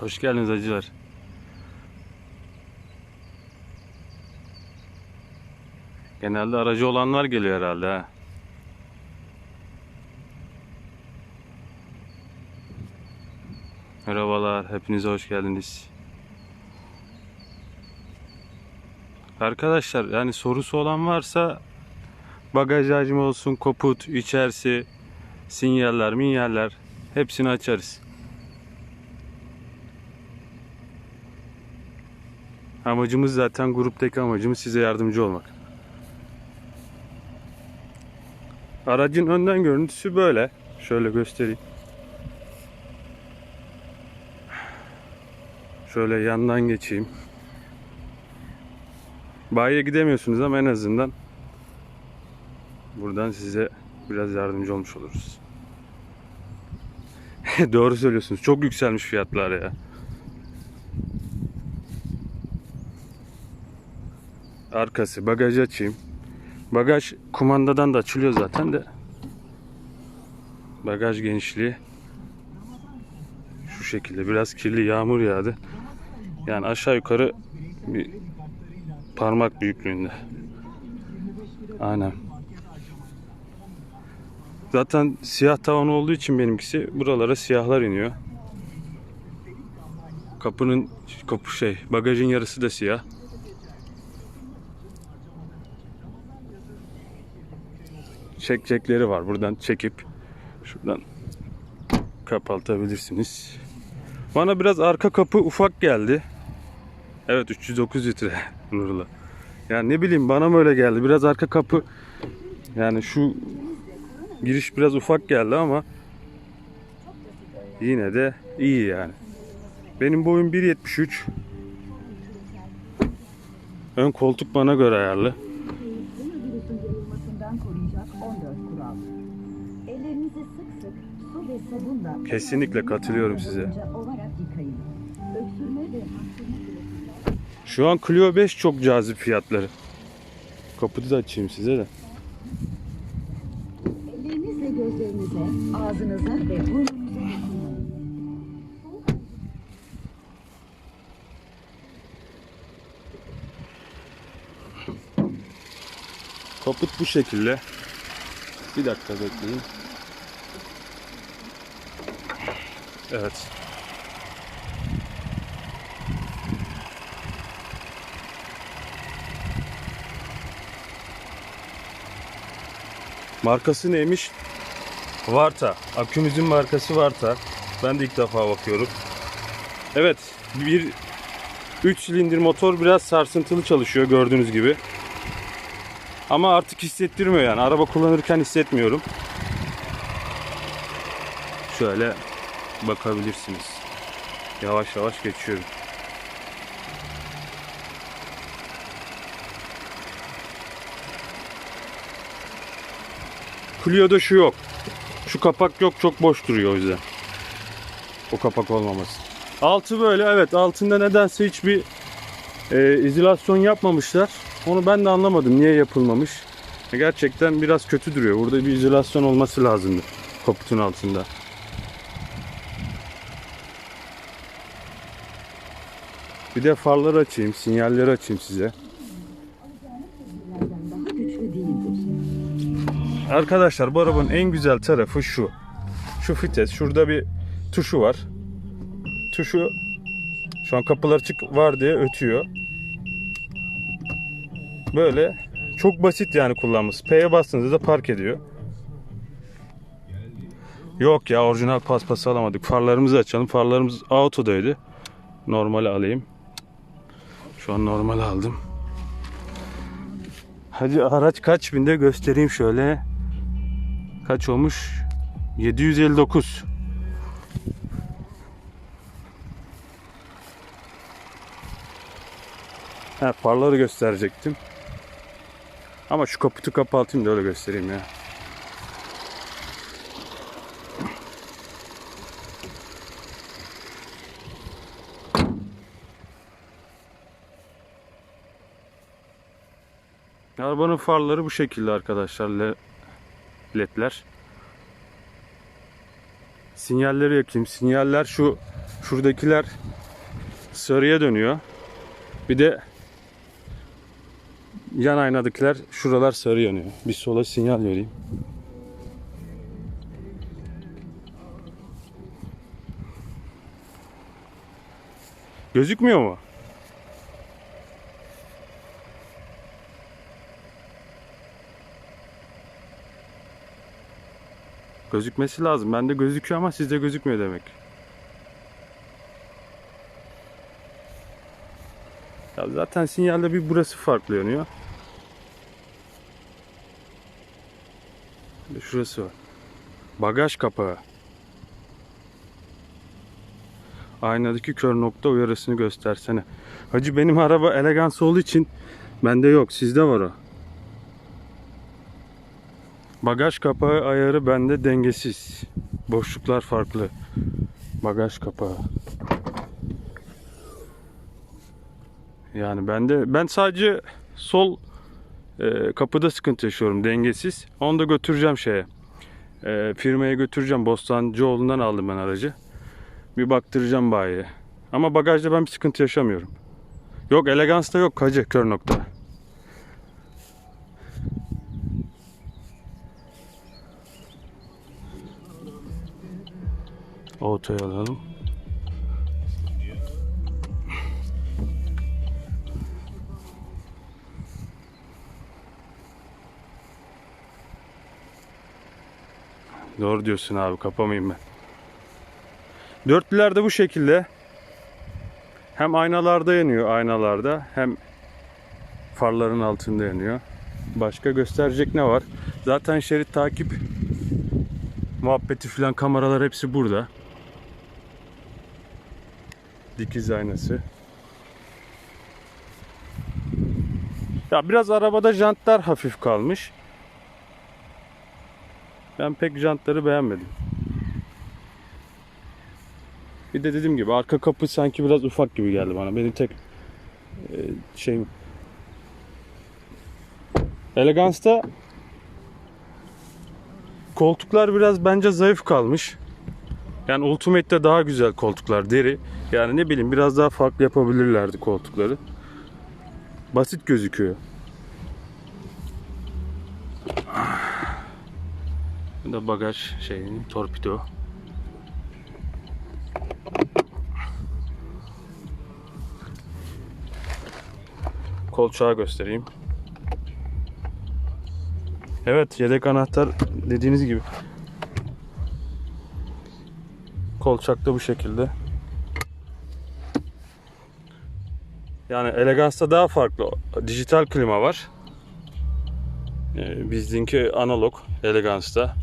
Hoş geldiniz acılar. Genelde aracı olanlar geliyor herhalde ha. Merhabalar, hepinize hoş geldiniz. Arkadaşlar yani sorusu olan varsa bagaj hacmi olsun, koput, içerisi, sinyaller, minyaller hepsini açarız. Amacımız zaten gruptaki amacımız size yardımcı olmak. Aracın önden görüntüsü böyle. Şöyle göstereyim. Şöyle yandan geçeyim. Bayiye gidemiyorsunuz ama en azından buradan size biraz yardımcı olmuş oluruz. Doğru söylüyorsunuz. Çok yükselmiş fiyatlar ya. Arkası bagajı açayım. Bagaj kumandadan da açılıyor zaten de. Bagaj genişliği şu şekilde biraz kirli yağmur yağdı. Yani aşağı yukarı bir parmak büyüklüğünde. Aynen. Zaten siyah tavan olduğu için benimkisi buralara siyahlar iniyor. Kapının kapı şey bagajın yarısı da siyah. Çekecekleri var. Buradan çekip şuradan kapatabilirsiniz. Bana biraz arka kapı ufak geldi. Evet 309 litre Nurullah. Yani ne bileyim bana mı öyle geldi. Biraz arka kapı yani şu giriş biraz ufak geldi ama yine de iyi yani. Benim boyum 1.73. Ön koltuk bana göre ayarlı. Kesinlikle katılıyorum size. Şu an Clio 5 çok cazip fiyatları. Kaputu da açayım size de. Ellerinizle gözlerinize, ağzınıza ve burnunuza. Kaput bu şekilde. Bir dakika bekleyin. Evet. Markası neymiş? Varta. Akümüzün markası Varta. Ben de ilk defa bakıyorum. Evet. Bir 3 silindir motor biraz sarsıntılı çalışıyor gördüğünüz gibi. Ama artık hissettirmiyor yani. Araba kullanırken hissetmiyorum. Şöyle bakabilirsiniz. Yavaş yavaş geçiyorum. Clio'da şu yok. Şu kapak yok çok boş duruyor o yüzden. O kapak olmaması. Altı böyle evet altında nedense hiçbir e, izolasyon yapmamışlar. Onu ben de anlamadım niye yapılmamış. Gerçekten biraz kötü duruyor. Burada bir izolasyon olması lazımdı kaputun altında. Bir de farları açayım, sinyalleri açayım size. Arkadaşlar bu arabanın en güzel tarafı şu. Şu vites. Şurada bir tuşu var. Tuşu şu an kapılar açık var diye ötüyor. Böyle çok basit yani kullanması. P'ye bastığınızda da park ediyor. Yok ya orijinal paspası alamadık. Farlarımızı açalım. Farlarımız auto'daydı. Normali alayım. Şu an normal aldım. Hadi araç kaç binde göstereyim şöyle. Kaç olmuş? 759. Ha, farları gösterecektim. Ama şu kaputu kapatayım da öyle göstereyim ya. Arabanın farları bu şekilde arkadaşlar. Le- ledler. Sinyalleri yakayım. Sinyaller şu Şuradakiler sarıya dönüyor. Bir de yan aynadakiler şuralar sarı yanıyor. Bir sola sinyal vereyim. Gözükmüyor mu? Gözükmesi lazım. Bende gözüküyor ama sizde gözükmüyor demek. Ya zaten sinyalde bir burası farklı yanıyor. Bir şurası var. Bagaj kapağı. Aynadaki kör nokta uyarısını göstersene. Hacı benim araba elegans olduğu için bende yok. Sizde var o. Bagaj kapağı ayarı bende dengesiz. Boşluklar farklı. Bagaj kapağı. Yani ben de ben sadece sol e, kapıda sıkıntı yaşıyorum dengesiz. Onu da götüreceğim şeye. E, firmaya götüreceğim. Bostancıoğlu'ndan aldım ben aracı. Bir baktıracağım bayiye. Ama bagajda ben bir sıkıntı yaşamıyorum. Yok elegansta yok hacı kör nokta. Otoyu alalım. Doğru diyorsun abi kapamayayım ben. Dörtlüler de bu şekilde. Hem aynalarda yanıyor aynalarda hem farların altında yanıyor. Başka gösterecek ne var? Zaten şerit takip muhabbeti filan kameralar hepsi burada. Dikiz aynası. Ya biraz arabada jantlar hafif kalmış. Ben pek jantları beğenmedim. Bir de dediğim gibi arka kapı sanki biraz ufak gibi geldi bana. Benim tek e, şeyim. Elegans'ta koltuklar biraz bence zayıf kalmış. Yani Ultimate'de daha güzel koltuklar deri. Yani ne bileyim biraz daha farklı yapabilirlerdi koltukları. Basit gözüküyor. Bu da bagaj şeyinin torpido. Kolçağı göstereyim. Evet yedek anahtar dediğiniz gibi. Kolçak da bu şekilde. Yani Elegance'da daha farklı. Dijital klima var. Ee, bizimki analog Elegance'da.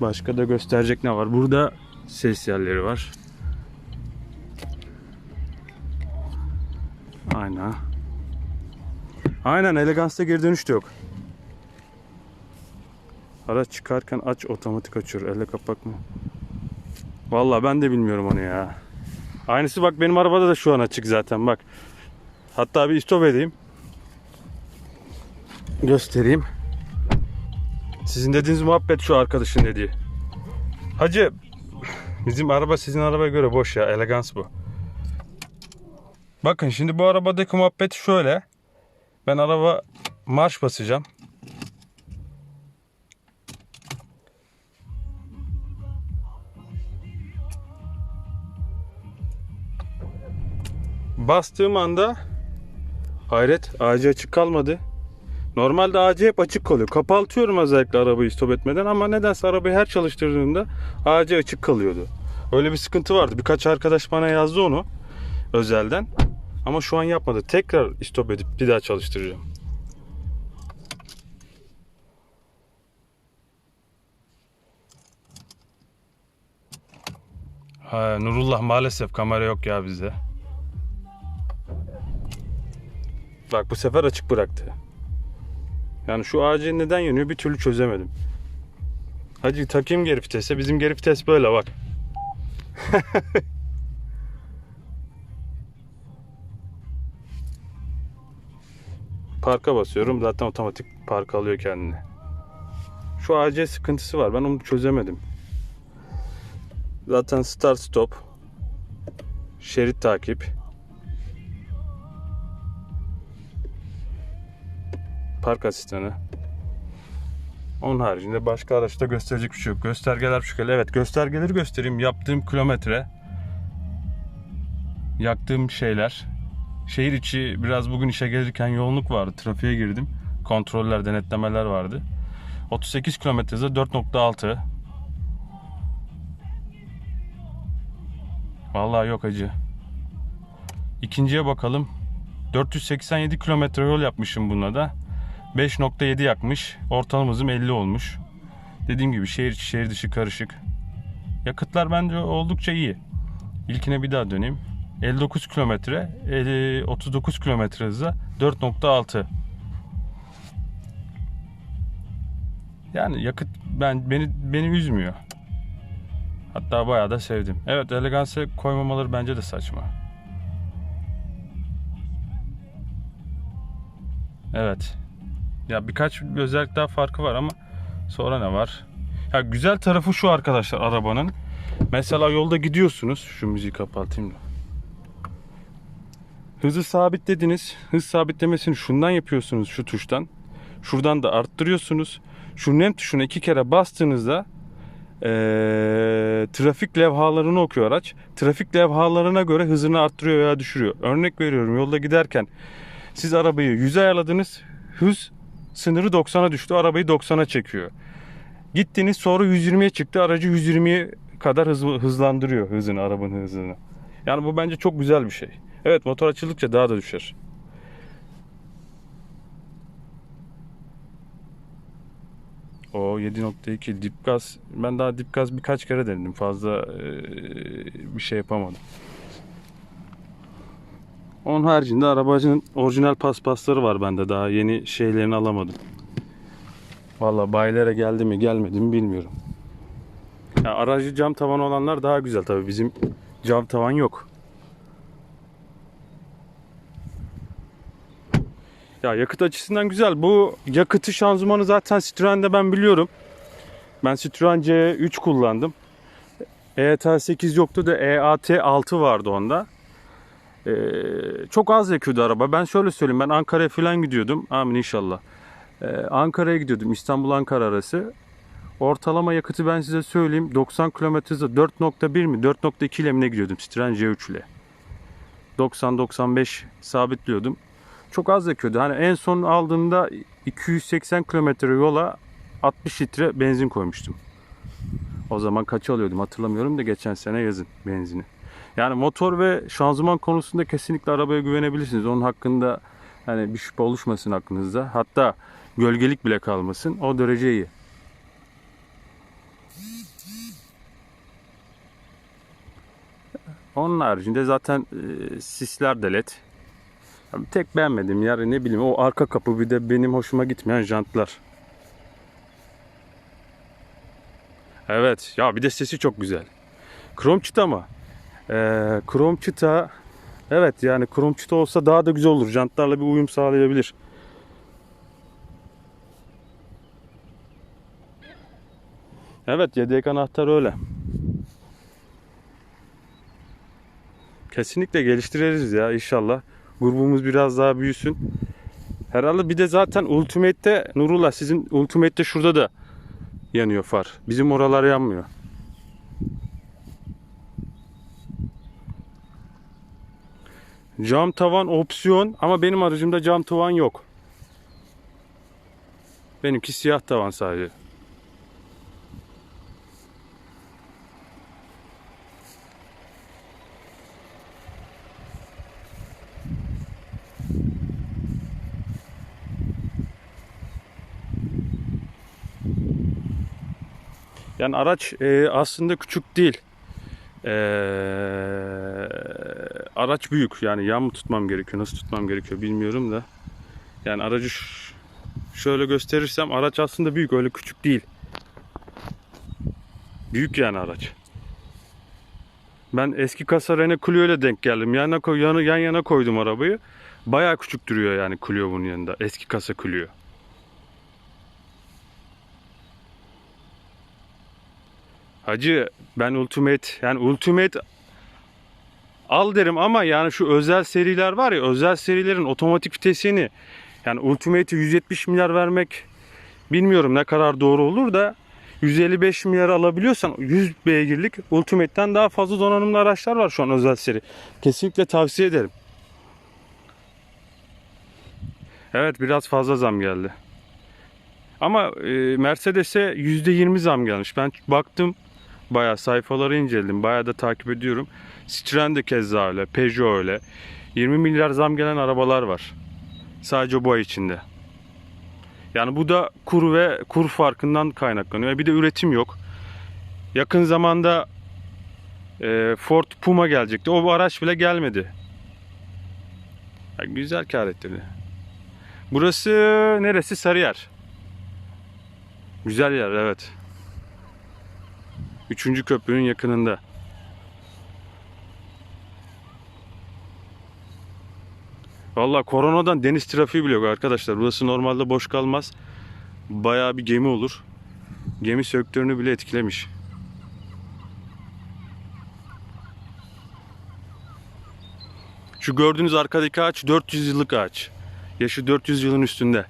Başka da gösterecek ne var? Burada ses yerleri var. Aynen. Aynen Elegance'da geri dönüş de yok. Araç çıkarken aç otomatik açıyor. Elle kapak mı? Vallahi ben de bilmiyorum onu ya. Aynısı bak benim arabada da şu an açık zaten bak. Hatta bir stop edeyim. Göstereyim. Sizin dediğiniz muhabbet şu arkadaşın dediği. Hacı bizim araba sizin arabaya göre boş ya. Elegans bu. Bakın şimdi bu arabadaki muhabbet şöyle. Ben araba marş basacağım. Bastığım anda hayret ağacı açık kalmadı. Normalde ağacı hep açık kalıyor. Kapatıyorum özellikle arabayı stop etmeden ama nedense arabayı her çalıştırdığımda ağacı açık kalıyordu. Öyle bir sıkıntı vardı. Birkaç arkadaş bana yazdı onu özelden. Ama şu an yapmadı. Tekrar stop edip bir daha çalıştıracağım. Ha, Nurullah maalesef kamera yok ya bizde. Bak bu sefer açık bıraktı. Yani şu ağacı neden yanıyor bir türlü çözemedim. Hadi takayım geri vitese. Bizim geri vites böyle bak. Parka basıyorum. Zaten otomatik park alıyor kendini. Şu AC sıkıntısı var. Ben onu çözemedim. Zaten start stop. Şerit takip. Park asistanı. Onun haricinde başka araçta gösterecek bir şey yok. Göstergeler şu. Evet göstergeleri göstereyim. Yaptığım kilometre. Yaktığım şeyler. Şehir içi biraz bugün işe gelirken yoğunluk vardı. Trafiğe girdim. Kontroller, denetlemeler vardı. 38 kilometre hızla 4.6. Vallahi yok acı. İkinciye bakalım. 487 kilometre yol yapmışım bununla da. 5.7 yakmış. Ortalama hızım 50 olmuş. Dediğim gibi şehir içi şehir dışı karışık. Yakıtlar bence oldukça iyi. İlkine bir daha döneyim. 59 kilometre, 50 39 kilometre hızla 4.6. Yani yakıt ben beni beni üzmüyor. Hatta bayağı da sevdim. Evet eleganse koymamaları bence de saçma. Evet. Ya birkaç özellik daha farkı var ama sonra ne var? Ya güzel tarafı şu arkadaşlar arabanın. Mesela yolda gidiyorsunuz. Şu müziği kapatayım da. Hızı sabitlediniz. Hız sabitlemesini şundan yapıyorsunuz şu tuştan. Şuradan da arttırıyorsunuz. Şu nem tuşuna iki kere bastığınızda eee, trafik levhalarını okuyor araç. Trafik levhalarına göre hızını arttırıyor veya düşürüyor. Örnek veriyorum yolda giderken siz arabayı 100'e ayarladınız. Hız sınırı 90'a düştü. Arabayı 90'a çekiyor. Gittiniz sonra 120'ye çıktı. Aracı 120'ye kadar hız, hızlandırıyor hızını, arabanın hızını. Yani bu bence çok güzel bir şey. Evet motor açıldıkça daha da düşer. O 7.2 dip gaz. Ben daha dip gaz birkaç kere denedim. Fazla eee, bir şey yapamadım. Onun haricinde arabacının orijinal paspasları var bende. Daha yeni şeylerini alamadım. Valla bayilere geldi mi gelmedi mi bilmiyorum. Ya aracı cam tavan olanlar daha güzel tabii. Bizim cam tavan yok. Ya yakıt açısından güzel. Bu yakıtı şanzımanı zaten Citroen'de ben biliyorum. Ben Citroen C3 kullandım. EAT 8 yoktu da EAT 6 vardı onda. Ee, çok az yakıyordu araba. Ben şöyle söyleyeyim. Ben Ankara'ya falan gidiyordum. Amin inşallah. Ee, Ankara'ya gidiyordum. İstanbul-Ankara arası. Ortalama yakıtı ben size söyleyeyim. 90 km hızla 4.1 mi 4.2 ile mi ne gidiyordum Citroen C3 ile. 90-95 sabitliyordum. Çok az yakıyordu. Hani en son aldığımda 280 kilometre yola 60 litre benzin koymuştum. O zaman kaç alıyordum hatırlamıyorum da geçen sene yazın benzini. Yani motor ve şanzıman konusunda kesinlikle arabaya güvenebilirsiniz. Onun hakkında hani bir şüphe oluşmasın aklınızda. Hatta gölgelik bile kalmasın. O derece iyi. Onun haricinde zaten e, sisler de led. Tek beğenmedim yer ne bileyim o arka kapı bir de benim hoşuma gitmeyen jantlar. Evet ya bir de sesi çok güzel. Krom çıta mı? Ee, krom çıta evet yani krom çıta olsa daha da güzel olur. Jantlarla bir uyum sağlayabilir. Evet yedek anahtar öyle. Kesinlikle geliştiririz ya inşallah. Grubumuz biraz daha büyüsün. Herhalde bir de zaten Ultimate'te Nurullah sizin Ultimate'te şurada da yanıyor far. Bizim oralar yanmıyor. Cam tavan opsiyon ama benim aracımda cam tavan yok. Benimki siyah tavan sadece. Yani araç e, aslında küçük değil. E, araç büyük. Yani yan mı tutmam gerekiyor, nasıl tutmam gerekiyor bilmiyorum da. Yani aracı şöyle gösterirsem araç aslında büyük, öyle küçük değil. Büyük yani araç. Ben eski kasa Renault Clio ile denk geldim. Yana, yana, yan yana koydum arabayı. Bayağı küçük duruyor yani Clio bunun yanında. Eski kasa Clio. Hacı ben Ultimate yani Ultimate al derim ama yani şu özel seriler var ya özel serilerin otomatik vitesini yani Ultimate'e 170 milyar vermek bilmiyorum ne kadar doğru olur da 155 milyar alabiliyorsan 100 beygirlik Ultimate'ten daha fazla donanımlı araçlar var şu an özel seri. Kesinlikle tavsiye ederim. Evet biraz fazla zam geldi. Ama e, Mercedes'e %20 zam gelmiş. Ben baktım bayağı sayfaları inceledim. Bayağı da takip ediyorum. Citroen de keza öyle. Peugeot öyle. 20 milyar zam gelen arabalar var. Sadece bu ay içinde. Yani bu da kur ve kur farkından kaynaklanıyor. Bir de üretim yok. Yakın zamanda e, Ford Puma gelecekti. O araç bile gelmedi. Güzel kar ettirdi. Burası neresi? Sarıyer. Güzel yer evet. Üçüncü köprünün yakınında. Valla koronadan deniz trafiği bile yok arkadaşlar. Burası normalde boş kalmaz. Bayağı bir gemi olur. Gemi sektörünü bile etkilemiş. Şu gördüğünüz arkadaki ağaç 400 yıllık ağaç. Yaşı 400 yılın üstünde.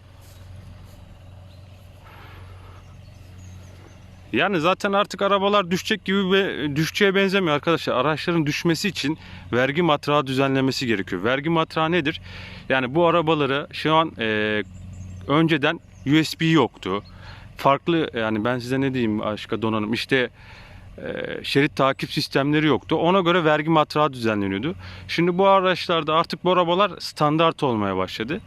Yani zaten artık arabalar düşecek gibi ve düşeceğe benzemiyor arkadaşlar. Araçların düşmesi için vergi matrağı düzenlemesi gerekiyor. Vergi matrağı nedir? Yani bu arabalara şu an e, önceden USB yoktu. Farklı yani ben size ne diyeyim başka donanım işte e, şerit takip sistemleri yoktu. Ona göre vergi matrağı düzenleniyordu. Şimdi bu araçlarda artık bu arabalar standart olmaya başladı.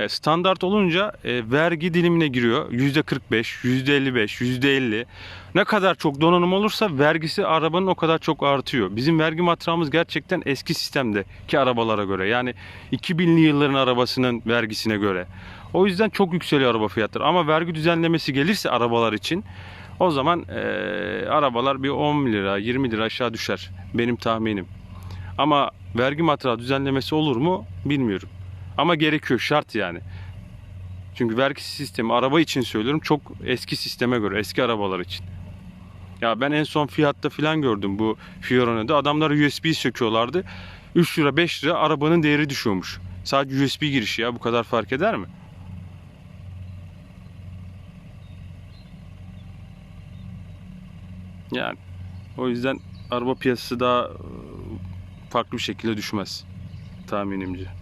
E, Standart olunca e, vergi dilimine giriyor. %45, %55, %50. Ne kadar çok donanım olursa vergisi arabanın o kadar çok artıyor. Bizim vergi matrağımız gerçekten eski sistemdeki arabalara göre. Yani 2000'li yılların arabasının vergisine göre. O yüzden çok yükseliyor araba fiyatları. Ama vergi düzenlemesi gelirse arabalar için o zaman e, arabalar bir 10 lira 20 lira aşağı düşer. Benim tahminim. Ama vergi matrağı düzenlemesi olur mu bilmiyorum. Ama gerekiyor şart yani. Çünkü vergi sistemi araba için söylüyorum çok eski sisteme göre eski arabalar için. Ya ben en son fiyatta filan gördüm bu Fiorona'da. Adamlar USB söküyorlardı. 3 lira 5 lira arabanın değeri düşüyormuş. Sadece USB girişi ya bu kadar fark eder mi? Yani o yüzden araba piyasası daha farklı bir şekilde düşmez tahminimce.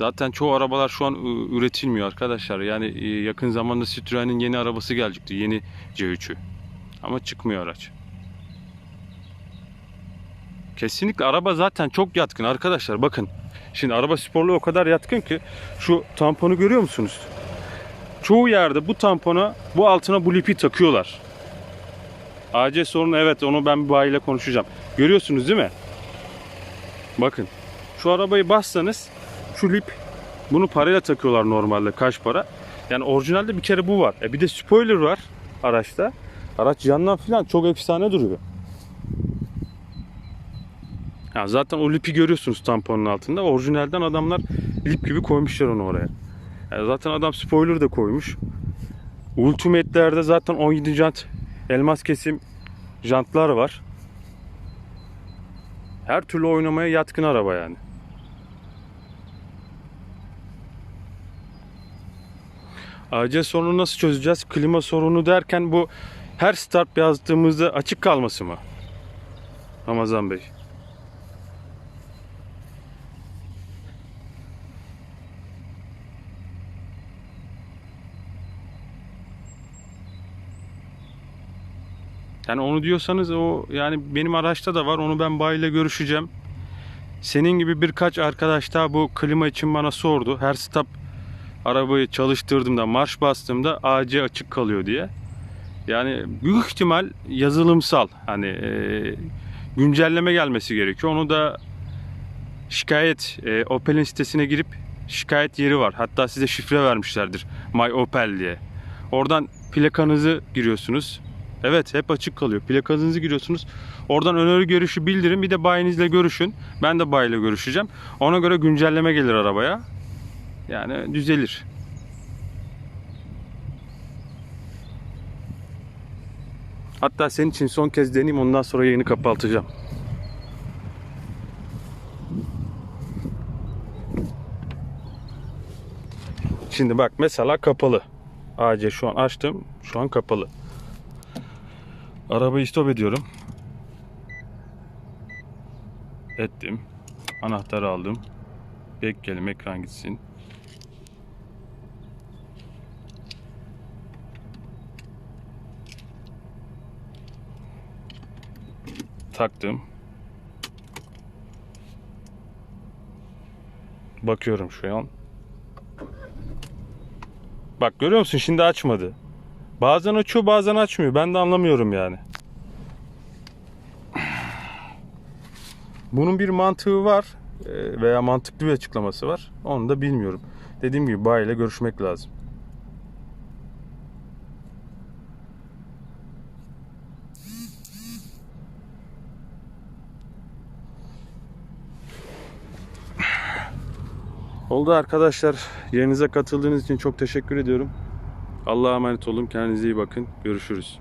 Zaten çoğu arabalar şu an üretilmiyor arkadaşlar. Yani e, yakın zamanda Citroen'in yeni arabası gelecekti. Yeni C3'ü. Ama çıkmıyor araç. Kesinlikle araba zaten çok yatkın arkadaşlar. Bakın. Şimdi araba sporlu o kadar yatkın ki şu tamponu görüyor musunuz? Çoğu yerde bu tampona, bu altına bu lipi takıyorlar. AC sorunu evet onu ben bir bayiyle konuşacağım. Görüyorsunuz değil mi? Bakın. Şu arabayı bassanız şu lip bunu parayla takıyorlar normalde kaç para. Yani orijinalde bir kere bu var. E bir de spoiler var araçta. Araç yandan falan çok efsane duruyor. Ya zaten o lipi görüyorsunuz tamponun altında. Orijinalden adamlar lip gibi koymuşlar onu oraya. Yani zaten adam spoiler da koymuş. Ultimate'lerde zaten 17 jant elmas kesim jantlar var. Her türlü oynamaya yatkın araba yani. AC sorunu nasıl çözeceğiz? Klima sorunu derken bu her start yazdığımızda açık kalması mı? Ramazan Bey. Yani onu diyorsanız o yani benim araçta da var. Onu ben bayiyle görüşeceğim. Senin gibi birkaç arkadaş daha bu klima için bana sordu. Her stop arabayı çalıştırdığımda, marş bastığımda AC açık kalıyor diye. Yani büyük ihtimal yazılımsal hani e, güncelleme gelmesi gerekiyor. Onu da şikayet e, Opel'in sitesine girip şikayet yeri var. Hatta size şifre vermişlerdir. My Opel diye. Oradan plakanızı giriyorsunuz. Evet hep açık kalıyor. Plakanızı giriyorsunuz. Oradan öneri görüşü bildirin. Bir de bayinizle görüşün. Ben de bayiyle görüşeceğim. Ona göre güncelleme gelir arabaya. Yani düzelir. Hatta senin için son kez deneyeyim ondan sonra yayını kapatacağım. Şimdi bak mesela kapalı. AC şu an açtım. Şu an kapalı. Arabayı stop ediyorum. Ettim. Anahtarı aldım. Bekleyelim ekran gitsin. Taktım. Bakıyorum şu an. Bak görüyor musun şimdi açmadı. Bazen açıyor bazen açmıyor. Ben de anlamıyorum yani. Bunun bir mantığı var e, veya mantıklı bir açıklaması var. Onu da bilmiyorum. Dediğim gibi bayiyle görüşmek lazım. Oldu arkadaşlar. Yerinize katıldığınız için çok teşekkür ediyorum. Allah'a emanet olun. Kendinize iyi bakın. Görüşürüz.